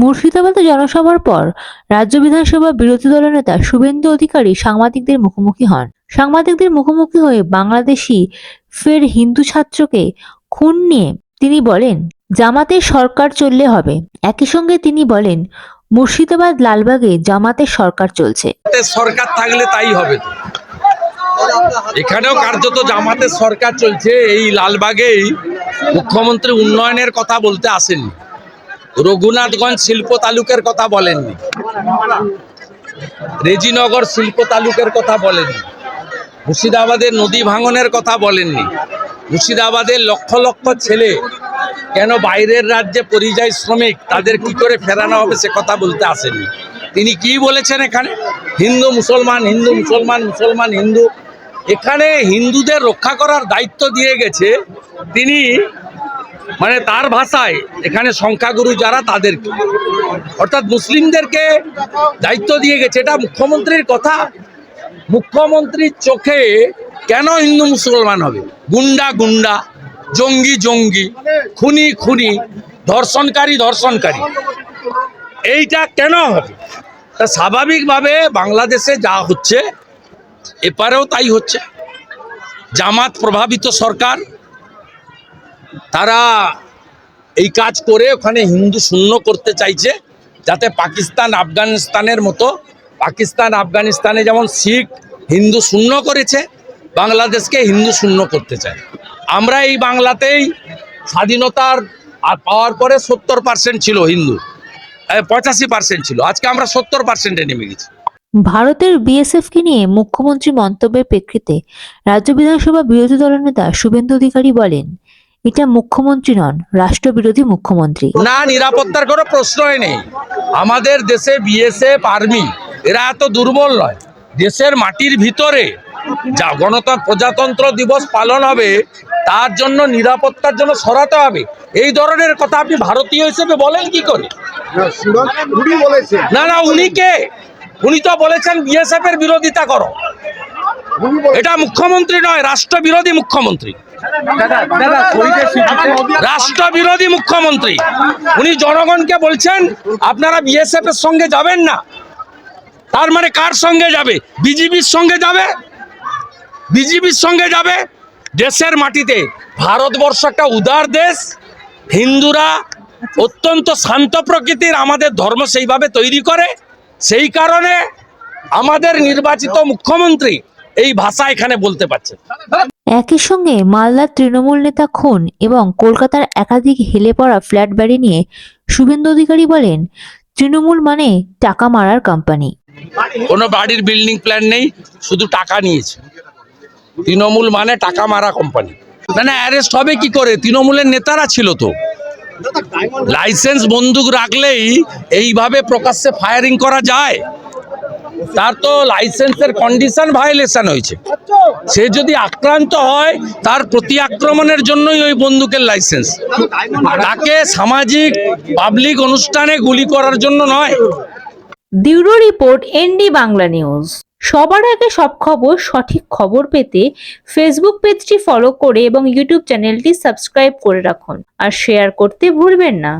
মুর্শিদাবাদে জনসভার পর রাজ্য বিধানসভা বিরোধী দলনেতা শুভেন্দু অধিকারী সাংবাদিকদের মুখোমুখি হন। সাংবাদিকদের মুখোমুখি হয়ে বাংলাদেশি ফের হিন্দু ছাত্রকে খুন নিয়ে তিনি বলেন, জামাতের সরকার চললে হবে। একই সঙ্গে তিনি বলেন, মুর্শিদাবাদ লালবাগে জামাতের সরকার চলছে। সরকার থাকলে তাই হবে এখানেও কার্যত জামাতের সরকার চলছে, এই লালবাগেই মুখ্যমন্ত্রী উন্নয়নের কথা বলতে আসেননি। রঘুনাথগঞ্জ শিল্প তালুকের কথা বলেননি। রেজিনগর শিল্প তালুকের কথা বলেননি। মুর্শিদাবাদের নদী ভাঙনের কথা বলেননি। মুর্শিদাবাদের লক্ষ লক্ষ ছেলে কেন বাইরের রাজ্যে পরিযায়ী শ্রমিক, তাদের কি করে ফেরানো হবে সে কথা বলতে আসেনি তিনি কি বলেছেন এখানে? হিন্দু, মুসলমান হিন্দু, মুসলমান মুসলমান, হিন্দু। এখানে হিন্দুদের রক্ষা করার দায়িত্ব দিয়ে গেছে। তিনি মানে তার ভাষায় এখানে সংখ্যাগুরু যারা তাদেরকে। অর্থাৎ মুসলিমদেরকে দায়িত্ব দিয়ে গেছে। এটা মুখ্যমন্ত্রীর কথা। মুখ্যমন্ত্রীর চোখে কেন হিন্দু মুসলমান হবে? গুন্ডা গুন্ডা, জঙ্গি জঙ্গি, খুনি খুনি, ধর্ষণকারী ধর্ষণকারী। এইটা কেন হবে? তা স্বাভাবিকভাবে বাংলাদেশে যা হচ্ছে, এপারেও তাই হচ্ছে। জামাত প্রভাবিত সরকার তারা এই কাজ করে ওখানে হিন্দু শূন্য করতে চাইছে যাতে পাকিস্তান, আফগানিস্তানের মতো পাকিস্তান, আফগানিস্তানে যেমন শিখ হিন্দু শূন্য করেছে, বাংলাদেশকে হিন্দু শূন্য করতে চায়। আমরা এই বাংলাতেই স্বাধীনতার আর পাওয়ার পরে সত্তর পার্সেন্ট ছিল হিন্দু পঁচাশি পার্সেন্ট ছিল। আজকে আমরা সত্তর পার্সেন্টে নেমে গেছি। ভারতের বিএসএফকে নিয়ে মুখ্যমন্ত্রী মন্তব্যের প্রেক্ষিতে রাজ্য বিধানসভা বিরোধী দলনেতা শুভেন্দু অধিকারী বলেন এটা মুখ্যমন্ত্রী নন, রাষ্ট্রবিরোধী মুখ্যমন্ত্রী। না, নিরাপত্তার কোনো প্রশ্নই নেই। আমাদের দেশে বিএসএফ, আর্মি, এরা এত দুর্বল নয়। দেশের মাটির ভিতরে যা গণতন্ত্র, প্রজাতন্ত্র দিবস পালন হবে, তার জন্য নিরাপত্তার জন্য সরাতে হবে। এই ধরনের কথা আপনি ভারতীয় হিসেবে বলেন কি করে? না না, উনি কে? উনি তো বলেছেন বিএসএফ এর বিরোধিতা করো। এটা মুখ্যমন্ত্রী নয়, রাষ্ট্রবিরোধী মুখ্যমন্ত্রী। রাষ্ট্রবিরোধী মুখ্যমন্ত্রী। উনি জনগণকে বলছেন আপনারা বিএসএফ এর সঙ্গে যাবেন না। তার মানে কার সঙ্গে যাবে? বিজেপির সঙ্গে যাবে? বিজেপির সঙ্গে যাবে? দেশের মাটিতে। ভারতবর্ষ একটা উদার দেশ। হিন্দুরা অত্যন্ত শান্ত প্রকৃতির আমাদের ধর্ম সেইভাবে তৈরি করে। সেই কারণে আমাদের নির্বাচিত মুখ্যমন্ত্রী এই ভাষা এখানে বলতে পারছে একই সঙ্গে মালদার তৃণমূল নেতা খুন এবং কলকাতার একাধিক হেলে পড়া ফ্ল্যাট বাড়ি নিয়ে শুভেন্দু অধিকারী বলেন তৃণমূল মানে টাকা মারার কোম্পানি কোনো বাড়ির বিল্ডিং প্ল্যান নেই শুধু টাকা নিয়েছে। তৃণমূল মানে টাকা মারা কোম্পানি না না অ্যারেস্ট হবে কি করে? তৃণমূলের নেতারা ছিল তো। লাইসেন্স বন্দুক রাখলেই এইভাবে প্রকাশ্যে ফায়ারিং করা যায়। তার তো লাইসেন্সের কন্ডিশন ভায়োলেশন হয়েছে। সে যদি আক্রান্ত হয়, তার প্রতি আক্রমণের জন্যই ওই বন্দুকের লাইসেন্স তাকে সামাজিক পাবলিক অনুষ্ঠানে গুলি করার জন্য নয়। Bureau report, ND Bangla news. সবার আগে সব খবর, সঠিক খবর পেতে ফেসবুক পেজটি ফলো করে এবং ইউটিউব চ্যানেলটি সাবস্ক্রাইব করে রাখুন। আর শেয়ার করতে ভুলবেন না।